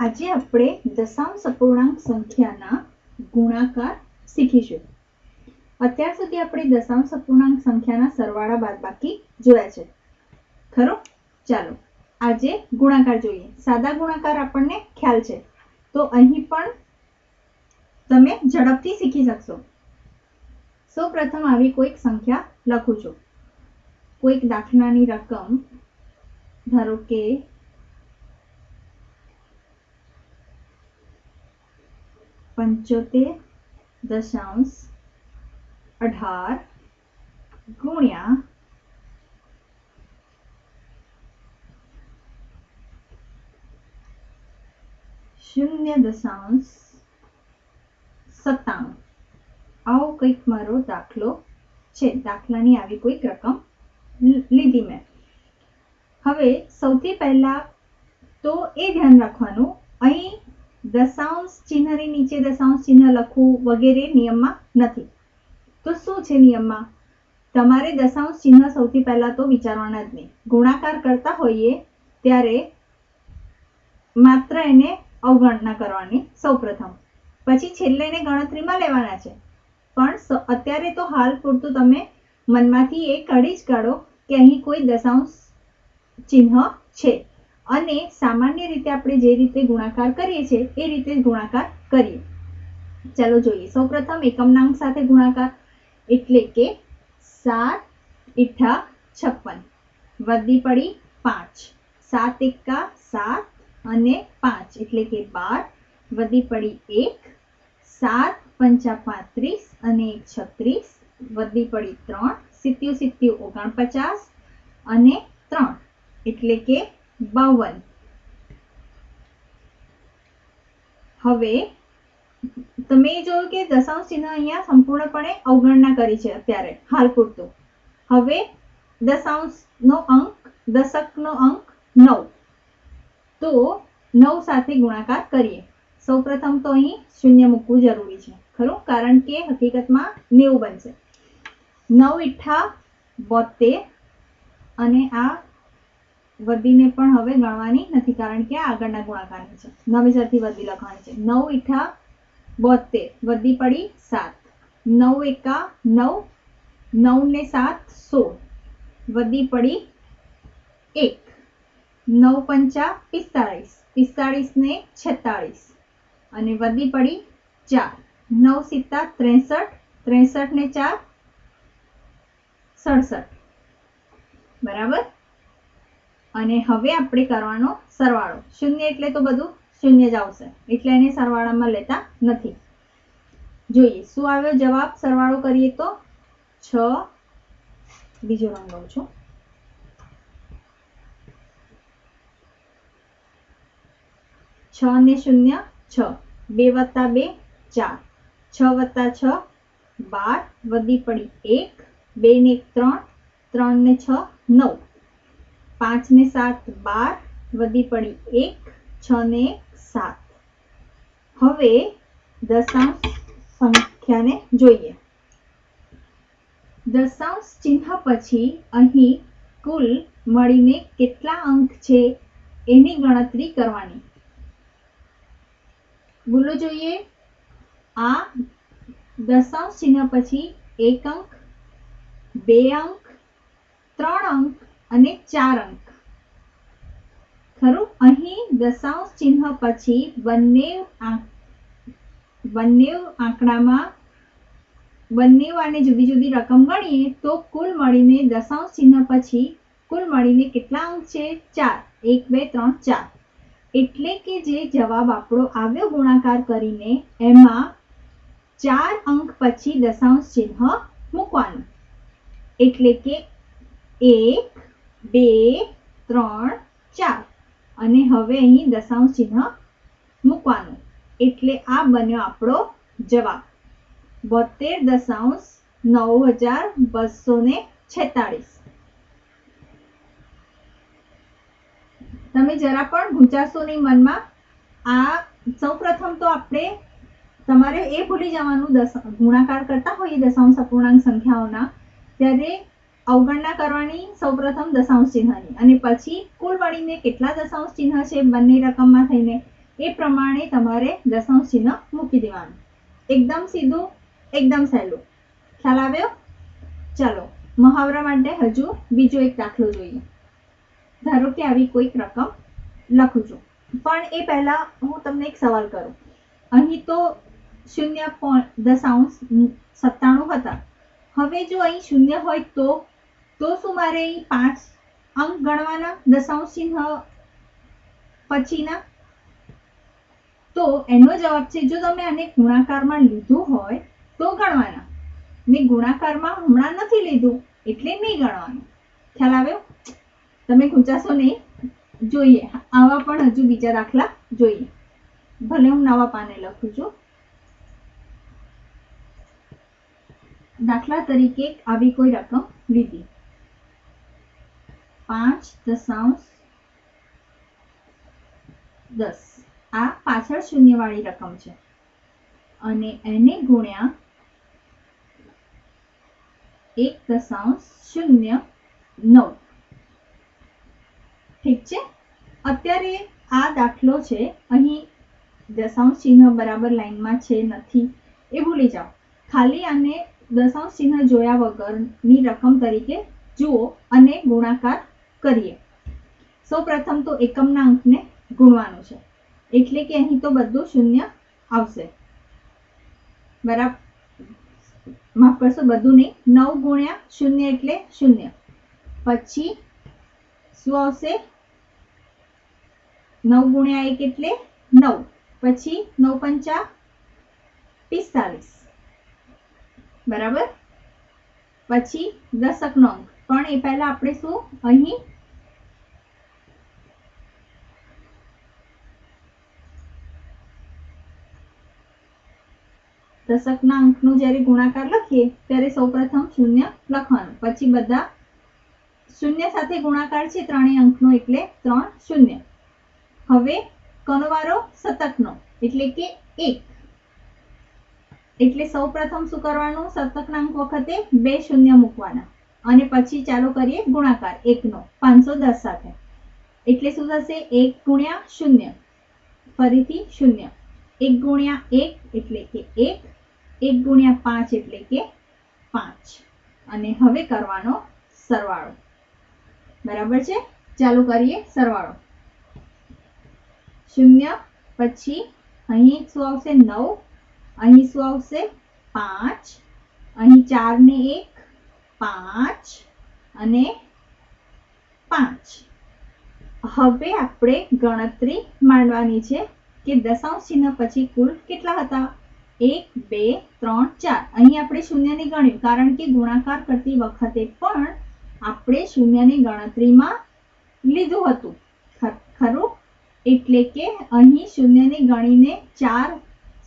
આજે આપણે દશાંશ અપૂર્ણાંક સંખ્યાના ગુણાકાર શીખીશું. અત્યાર સુધી આપણે દશાંશ અપૂર્ણાંક સંખ્યાના સરવાળા બાદબાકી જોયા છે. ખરો? ચાલો, આજે ગુણાકાર જોઈએ. સાદા ગુણાકાર આપણને ખ્યાલ છે. તો અહીં પણ તમે ઝડપથી શીખી શકશો. સૌ પ્રથમ આવી કોઈક સંખ્યા લખું છું. કોઈક દાખલાની રકમ, ધારો કે પંચોતેર દશાંશ અઢાર ગુણ્યા શૂન્ય દશાંશ સત્તાણું. આવો કંઈક મારો દાખલો છે. દાખલાની આવી કોઈક રકમ લીધી મેં. હવે સૌથી પહેલા તો એ ધ્યાન રાખવાનું, અહીં દશાંશ ચિહ્નની નીચે દશાંશ ચિહ્ન લખવું વગેરે નિયમમાં નથી. તો શું છે નિયમમાં? તમારે દશાંશ ચિહ્ન સૌથી પહેલા તો વિચારવાના જ નહીં. ગુણાકાર કરતા હોઈએ ત્યારે માત્ર એને અવગણના કરવાની સૌપ્રથમ. પછી છેલ્લે એને ગણતરીમાં લેવાના છે. પણ અત્યારે તો હાલ પૂરતું તમે મનમાંથી એ કાઢી જ કાઢો કે અહીં કોઈ દશાંશ ચિહ્ન છે. અને સામાન્ય રીતે આપણે જે રીતે ગુણાકાર કરીએ છીએ, એ રીતે ગુણાકાર કરીએ. ચાલો જોઈએ. સૌપ્રથમ એકમનાંક સાથે ગુણાકાર એટલે કે સાત ઇઠા છપ્પન. વધી પડી પાંચ. સાત એકા સાત અને પાંચ એટલે કે બાર. વધી પડી એક. સાત પંચા પાંત્રીસ અને એક છત્રીસ. વધી પડી ત્રણ. સિત્યુ સિત્યુ ઓગણપચાસ અને ત્રણ. એટલે કે બાવન. હવે, તમે જોયું કે દશાંશ ચિહ્ન અહીંયા સંપૂર્ણપણે અવગણના કરી છે અત્યારે, હાલ પૂરતું. હવે, દશાંશનો અંક, દશકનો અંક, નવ. તો, નવ સાથે ગુણાકાર કરીએ. સૌપ્રથમ તો અહીં શૂન્ય મૂકવું જરૂરી છે, ખરું? કારણ કે હકીકતમાં નેવું બનશે. નવ ઇઠ્ઠા બોતેર અને આ વધીને પણ હવે ગણવાની નથી, કારણ કે આગળના ગુણાકારની છે. નવેસરથી વધી લખવાની છે. નવ ઈઠા બોતેર વધી પડી સાત. નવ એકા નવ નવ ને સાત સોળ. વધી પડી એક. નવ પંચા પિસ્તાળીસ. પિસ્તાળીસ ને છેતાળીસ. અને વધી પડી ચાર. નવ સિત્તા ત્રેસઠ ત્રેસઠ ને ચાર, સડસઠ. બરાબર? અને હવે આપણે કરવાનો સરવાળો. શૂન્ય એટલે તો બધું શૂન્ય જ આવશે. એટલે એને સરવાળામાં લેતા નથી. જોઈએ, શું આવ્યો જવાબ? સરવાળો કરીએ તો છ. બીજો રંગ લઉં છું. છ ને શૂન્ય છ. બે વત્તા બે, ચાર. છ વત્તા છ, બાર. વધી પડી એક. બે ને ત્રણ. ત્રણ ને છ, નવ. પાંચ ને સાત, બાર, વધી પડી એક છ ને સાત. હવે દશાંશ સંખ્યાને જોઈએ. દશાંશ ચિહ્ન પછી અહીં કુલ મળીને કેટલા અંક છે એની ગણતરી કરવાની. બોલો જોઈએ. આ દશાંશ ચિહ્ન પછી એક અંક, બે અંક, ત્રણ અંક અને ચાર અંક. ખરું? અહીં દશાંશ ચિહ્ન પછી બંને બંને આંકડામાં, બંને આને જુદી જુદી રકમ ગણીએ તો કુલ મળીને દશાંશ ચિહ્ન પછી કુલ મળીને કેટલા અંક છે? ચાર. એક, બે, ત્રણ, ચાર. એટલે કે જે જવાબ આપણો આવ્યો ગુણાકાર કરીને એમાં ચાર અંક પછી દશાંશ ચિહ્ન મૂકવાનું. એટલે કે એક બે, ત્રણ, ચાર. અને હવે અહીં દશાંશ ચિહ્ન મૂકવાનું. એટલે આ બન્યો આપણો જવાબ. બોતેર દશાંશ નવ હજાર બસો ને છેતાળીસ. તમે જરા પણ ગુંચાશો નહીં મનમાં. આ સૌપ્રથમ તો આપણે તમારે એ ભૂલી જવાનું દસ ગુણાકાર કરતા હોઈએ દશાંશ અપૂર્ણાંક સંખ્યાઓના. ત્યારે અવગણના કરવાની સૌપ્રથમ દશાંશ ચિહ્નની. અને પછી કુલ મળીને કેટલા દશાંશ ચિહ્ન છે બંને રકમમાં થઈને એ પ્રમાણે તમારે દશાંશ ચિહ્ન મૂકી દેવાનું. એકદમ સીધું, એકદમ સહેલું. ખ્યાલ આવ્યો? ચાલો, મહાવરા માટે હજુ બીજો એક દાખલો જોઈએ. ધારો કે આવી કોઈક રકમ લખું છું. પણ એ પહેલાં હું તમને એક સવાલ કરું. અહીં તો શૂન્ય દશાંશ સત્તાણું હતા. હવે જો અહીં શૂન્ય હોય તો તો શું મારે એ પાંચ અંક ગણવાના દશાંશ ચિહ્ન પછીના. તો એનો જવાબ છે, જો તમે આને ગુણાકારમાં લીધું હોય તો ગણવાના. મેં ગુણાકારમાં હમણાં નથી લીધું, એટલે નહીં ગણવાનું. ખ્યાલ આવ્યો? તમે ખૂંચાશો નહીં? જોઈએ. આવા પણ હજુ બીજા દાખલા જોઈએ. ભલે હું નવા પાને લખું છું. દાખલા તરીકે આવી કોઈ રકમ લીધી. પાંચ દશાંશ દસ. આ પાછળ શૂન્યવાળી રકમ છે. અને એને ગુણ્યા એક દશાંશ શૂન્ય, નવ. ઠીક છે? અત્યારે આ દાખલો છે. અહીં દશાંશ ચિહ્ન બરાબર લાઈનમાં છે નથી. એ ભૂલી જાઓ. ખાલી આને દશાંશ ચિહ્ન જોયા વગરની રકમ તરીકે જુઓ અને ગુણાકાર કરીએ. સૌ પ્રથમ તો એકમના અંકને ગુણવાનું છે. એટલે કે અહીં તો બધું શૂન્ય આવશે. બરાબર માફ કરશો, બધું નહીં. નવ ગુણ્યા શૂન્ય એટલે શૂન્ય. પછી શું આવશે? નવ ગુણ્યા એક એટલે નવ. પછી નવ પંચા પિસ્તાલીસ. બરાબર? પછી દશકનો અંક પણ એ પહેલા આપણે શું? અહીં દશકના અંકનું જ્યારે ગુણાકાર લખીએ, ત્યારે સૌપ્રથમ શૂન્ય લખવાનું. પછી બધા શૂન્ય સાથે ગુણાકાર છે, ત્રણેય અંકનો એટલે ત્રણ શૂન્ય. હવે કનવારો વારો શતકનો એટલે કે એક. એટલે સૌપ્રથમ શું કરવાનું? અંક વખતે બે શૂન્ય મૂકવાના. અને પછી ચાલો કરીએ ગુણાકાર, એકનો, પાંચસો દસ સાથે. એટલે શું થશે? એક ગુણ્યા શૂન્ય. ફરીથી શૂન્ય. એક ગુણ્યા એક એટલે કે એક. એક ગુણ્યા પાંચ એટલે કે પાંચ. અને હવે કરવાનો સરવાળો. બરાબર છે? ચાલુ કરીએ સરવાળો. શૂન્ય, પછી અહીં શું આવશે? નવ. અહીં શું આવશે? પાંચ. અહીં ચાર ને એક, પાંચ અને પાંચ. હવે આપણે ગણતરી માંડવાની છે કે દશાંશ ચિહ્ન પછી કુલ કેટલા હતા? એક, બે, ત્રણ, ચાર. અહીં આપણે શૂન્યને ગણ્યું, કારણ કે ગુણાકાર કરતી વખતે પણ આપણે શૂન્યની ગણતરીમાં લીધું હતું. ખરું? એટલે કે અહીં શૂન્યને ગણીને ચાર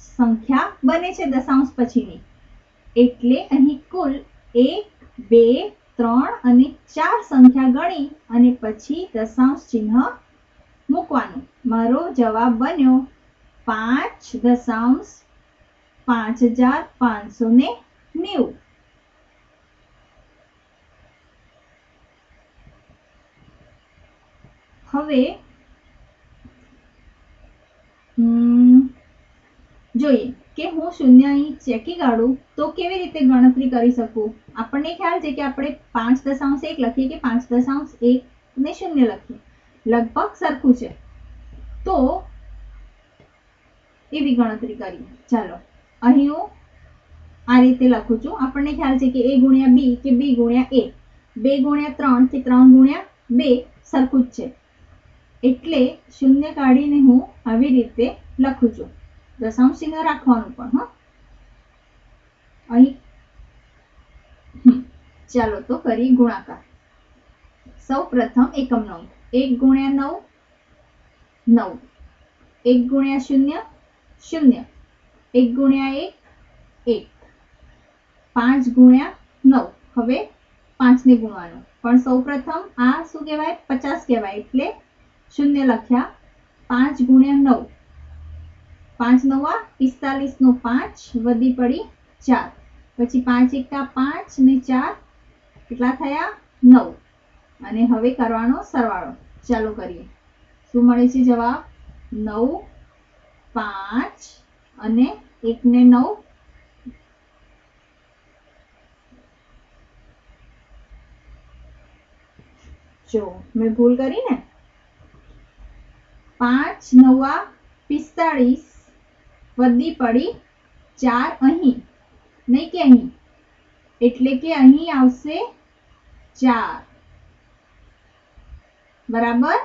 સંખ્યા બને છે દશાંશ પછીની. એટલે અહીં કુલ એક, બે, ત્રણ અને ચાર સંખ્યા ગણી અને પછી દશાંશ ચિહ્ન મૂકવાનું. મારો જવાબ બન્યો પાંચ દશાંશ પાંચ હજાર પાંચસો ને નેવું. હવે જોઈએ કે હું શૂન્ય અહીં ચેકી કાઢું તો કેવી રીતે ગણતરી કરી શકું? આપણને ખ્યાલ છે કે આપણે પાંચ દશાંશ એક લખીએ કે પાંચ દશાંશ એક ને શૂન્ય લખીએ. લગભગ સરખું છે. તો એવી ગણતરી કરીએ. ચાલો, અહીં હું આ રીતે લખું છું. આપણને ખ્યાલ છે કે એ ગુણ્યા બી કે બી ગુણ્યા એ. બે ગુણ્યા ત્રણ કે ત્રણ ગુણ્યા બે સરખું જ છે. એટલે શૂન્ય કાઢીને હું આવી રીતે લખું છું. દશાંશ ચિહ્ન રાખવાનું પણ, હા. અહીં ચાલો તો કરી ગુણાકાર. સૌ પ્રથમ એકમ નવ. એક ગુણ્યા નવ નવ. એક ગુણ્યા શૂન્ય શૂન્ય. એક ગુણ્યા એક એક. પાંચ ગુણ્યા નવ. હવે પાંચને ગુણવાનું. પણ સૌ પ્રથમ આ શું કહેવાય? પચાસ કહેવાય. એટલે શૂન્ય લખ્યા પાંચ ગુણ્યા નવ. પાંચ નવા, પિસ્તાલીસ નો પાંચ, વધી પડી ચાર. પછી પાંચ એકતા પાંચ ને ચાર કેટલા થયા? નવ. અને હવે કરવાનો સરવાળો. ચાલુ કરીએ. શું મળે છે જવાબ? નવ, પાંચ અને એક ને નવ. જો, મેં ભૂલ કરી ને? પાંચ નવા, પિસ્તાળીસ વધી પડી, ચાર અહીં, નહીં કે અહીં. એટલે કે અહીં આવશે ચાર. બરાબર?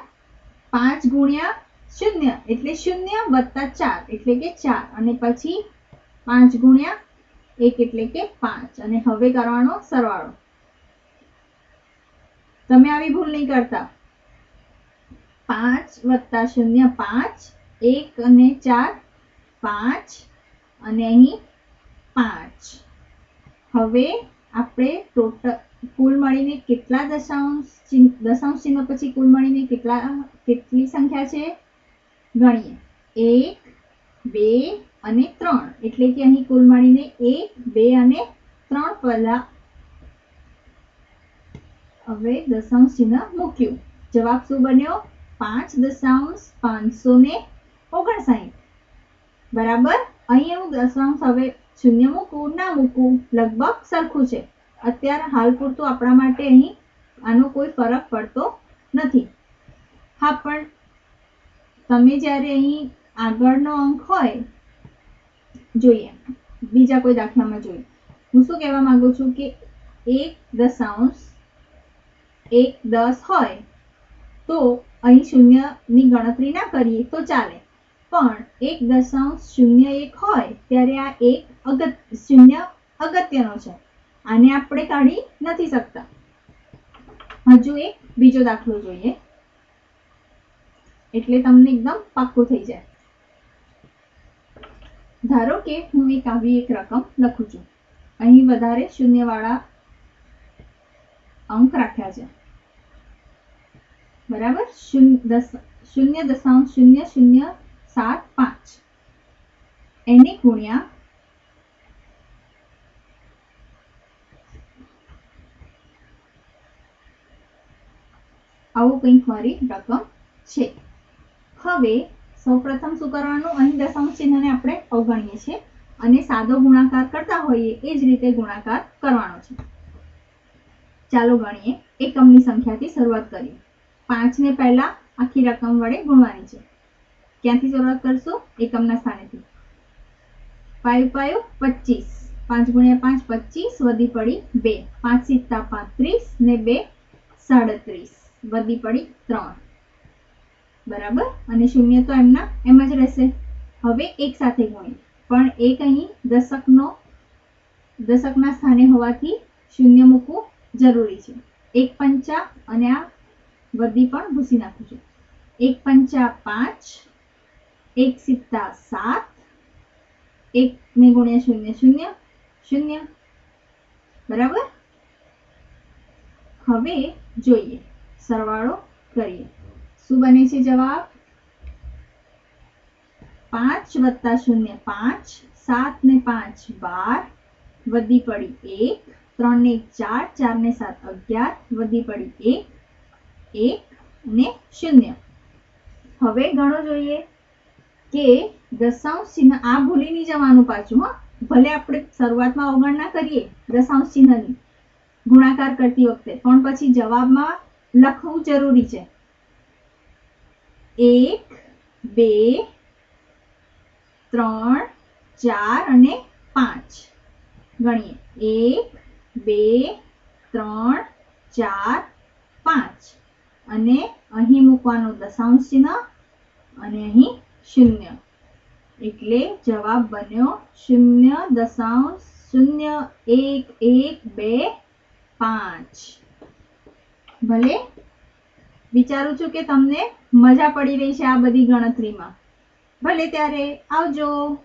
પાંચ ગુણ્યા શૂન્ય, એટલે શૂન્ય વત્તા ચાર, એટલે કે ચાર. અને પછી પાંચ ગુણ્યા એક, એટલે કે પાંચ. અને હવે કરવાનો સરવાળો. તમે આવી ભૂલ નહીં કરતા. પાંચ વત્તા શૂન્ય પાંચ, એક અને ચાર પાંચ અને અહીં પાંચ. હવે આપણે ટોટલ કુલ મળીને કેટલા દશાંશ દશાંશ ચિહ્ન પછી કુલ મળીને કેટલા, કેટલી સંખ્યા છે? ગણીએ. એક, બે અને ત્રણ. એટલે કે અહીં કુલ મળીને એક, બે અને ત્રણ પહેલા હવે દશાંશ ચિહ્ન મૂક્યું. જવાબ શું બન્યો? પાંચ દશાંશ પાંચસો ને ઓગણસાઠ. બરાબર? અહીં હું દશાંશ હવે શૂન્ય મૂકું ના મૂકું, લગભગ સરખું છે. અત્યારે હાલ પૂરતું આપણા માટે અહીં આનો કોઈ ફરક પડતો નથી. હા, પણ તમે જ્યારે અહીં આગળનો અંક હોય, જોઈએ. બીજા કોઈ દાખલામાં જોઈએ. હું શું કહેવા માંગુ છું કે એક દશાંશ એક દસ હોય, તો અહીં શૂન્યની ગણતરી ના કરીએ તો ચાલે. પણ એક દશાંશ શૂન્ય એક હોય ત્યારે આ એક અગત્ય શૂન્ય અગત્યનો છે. આને આપણે કાઢી નથી શકતા. હજુ એક બીજો દાખલો જોઈએ. એટલે તમને એકદમ પાક્કું થઈ જાય. ધારો કે હું એક આવી એક રકમ લખું છું. અહીં વધારે શૂન્યવાળા અંક રાખ્યા છે. બરાબર? શૂન્ય દશાંશ શૂન્ય શૂન્ય સાત, પાંચ. એને ગુણ્યા આવું કંઈક મારી રકમ છે. હવે સૌપ્રથમ શું કરવાનું અહીં દશાંશ ચિહ્નને આપણે અવગણીએ છીએ અને સાદો ગુણાકાર કરતા હોઈએ એ જ રીતે ગુણાકાર કરવાનો છે. ચાલો ગણીએ એકમની સંખ્યાથી શરૂઆત કરીએ. પાંચને પહેલા આખી રકમ વડે ગુણવાની છે. ક્યાંથી શરૂઆત કરશો? એકમના સ્થાનેથી. પાયું પાયું પચીસ પાંચ ગુણ્યા પાંચ પચીસ વધી પડી બે. પાંચ સિત્તા પાંત્રીસ ને બે સાડત્રીસ. વધી પડી ત્રણ. બરાબર? અને શૂન્ય તો એમના, એમ જ રહેશે. હવે એક સાથે ગુણીએ. પણ એક અહીં દશકનો, દશકના સ્થાને હોવાથી શૂન્ય મૂકવું જરૂરી છે. એક પંચા, અને આ વધી પણ ભૂસી નાખું છું. એક પંચા પાંચ એક સિત્તા સાત એક ને ગુણ્યા શૂન્ય શૂન્ય શૂન્ય બરાબર હવે જોઈએ, સરવાળો કરીએ. શું બને છે જવાબ? પાંચ વત્તા શૂન્ય પાંચ, સાત ને પાંચ બાર, વધી પડી એક, ત્રણ ને ચાર ચાર ને સાત અગિયાર, વધી પડી એક એક ને શૂન્ય. હવે ગણો જોઈએ. કે દશાંશ ચિહ્ન આ ભૂલી નહીં જવાનું પાછું, હા. ભલે આપણે શરૂઆતમાં અવગણના કરીએ દશાંશ ચિહ્નની ગુણાકાર કરતી વખતે, પણ પછી જવાબમાં લખવું જરૂરી છે. એક, બે, ત્રણ, ચાર અને પાંચ. ગણીએ. એક, બે, ત્રણ, ચાર, પાંચ. અને અહીં મૂકવાનું દશાંશ ચિહ્ન અને અહીં શૂન્ય. એટલે જવાબ બન્યો શૂન્ય દશાંશ શૂન્ય એક એક બે પાંચ. ભલે? વિચારું છું કે તમને મજા પડી રહી છે આ બધી ગણતરીમાં. ભલે ત્યારે આવજો.